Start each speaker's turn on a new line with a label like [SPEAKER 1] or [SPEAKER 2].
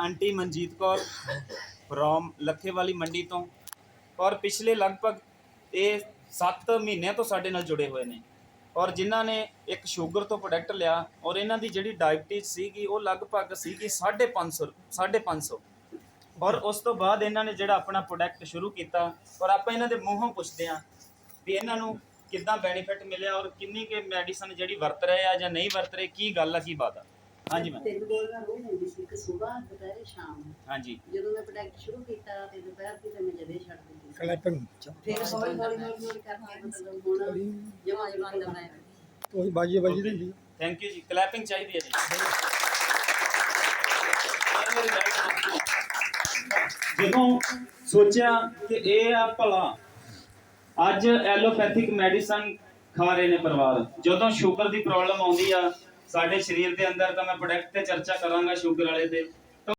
[SPEAKER 1] Aunty Manjeet Kaur from Lakhewali Mandi ਤੋਂ। ਔਰ ਪਿਛਲੇ ਲਗਭਗ ਇਹ 7 ਮਹੀਨਿਆਂ ਤੋਂ ਸਾਡੇ ਨਾਲ ਜੁੜੇ ਹੋਏ ਨੇ। ਔਰ ਜਿਨ੍ਹਾਂ ਨੇ ਇੱਕ ਸ਼ੂਗਰ ਤੋਂ ਪ੍ਰੋਡਕਟ ਲਿਆ ਔਰ ਇਹਨਾਂ ਦੀ ਜਿਹੜੀ ਡਾਇਬਟੀਜ਼ ਸੀਗੀ, ਉਹ ਲਗਭਗ ਸੀਗੀ 550 550 ਔਰ ਉਸ ਤੋਂ ਬਾਅਦ ਇਹਨਾਂ ਨੇ ਜਿਹੜਾ ਆਪਣਾ ਪ੍ਰੋਡਕਟ ਸ਼ੁਰੂ ਕੀਤਾ ਔਰ ਆਪਾਂ ਇਹਨਾਂ ਦੇ ਮੂੰਹੋਂ ਪੁੱਛਦੇ ਹਾਂ ਵੀ ਇਹਨਾਂ ਨੂੰ ਕਿੱਦਾਂ ਬੈਨੀਫਿਟ ਮਿਲਿਆ ਔਰ ਕਿੰਨੀ ਕੇ ਮੈਡੀਸਨ ਜਿਹੜੀ ਵਰਤ ਰਹੇ ਆ ਜਾਂ ਨਹੀਂ ਵਰਤ ਰਹੇ, ਕੀ ਗੱਲ ਆ, ਕੀ ਬਾਤ ਆ? ਹਾਂਜੀ ਮੈਂ
[SPEAKER 2] ਤਿੰਨ ਗੋਲੀਆਂ ਰੋਜ਼ ਲੈਂਦੀ ਸੀ ਇੱਕ ਸਵੇਰ ਦੁਪਹਿਰੇ ਸ਼ਾਮ।
[SPEAKER 1] ਹਾਂਜੀ।
[SPEAKER 2] ਜਦੋਂ ਮੈਂ ਪ੍ਰੋਡਕਟ ਸ਼ੁਰੂ ਕੀਤਾ ਤੇ ਦੁਪਹਿਰ ਦੀ ਤੇ ਮੈਂ ਜਦੇ ਛੱਡ ਦਿੱਤੀ।
[SPEAKER 3] ਕਲੈਪਿੰਗ
[SPEAKER 2] ਫਿਰ ਹੌਲੀ ਹੌਲੀ ਹੌਲੀ ਹੌਲੀ ਕਰਕੇ ਮਤਲਬ ਹੁਣ ਜਮਾ ਜਮਾ ਕਰਨਾ ਹੈ
[SPEAKER 3] ਉਹੀ ਬਾਜੀ ਬਾਜੀ ਦਿੰਦੀ
[SPEAKER 1] ਥੈਂਕ ਯੂ ਜੀ। ਕਲੈਪਿੰਗ ਚਾਹੀਦੀ ਹੈ ਜੀ। ਜਦੋਂ ਸੋਚਿਆ ਕਿ ਇਹ ਆ ਭਲਾ ਅੱਜ ਐਲੋਪੈਥਿਕ ਮੈਡੀਸਨ ਖਾ ਰਹੇ ਨੇ ਪਰਿਵਾਰ। ਜਦੋਂ ਸ਼ੂਗਰ ਦੀ ਪ੍ਰੋਬਲਮ ਆਉਂਦੀ ਆ ਸਾਡੇ ਸਰੀਰ ਦੇ ਅੰਦਰ ਤਾਂ ਮੈਂ ਪ੍ਰੋਡਕਟ ਤੇ ਚਰਚਾ ਕਰਾਂਗਾ ਸ਼ੂਗਰ ਵਾਲੇ ਤੇ।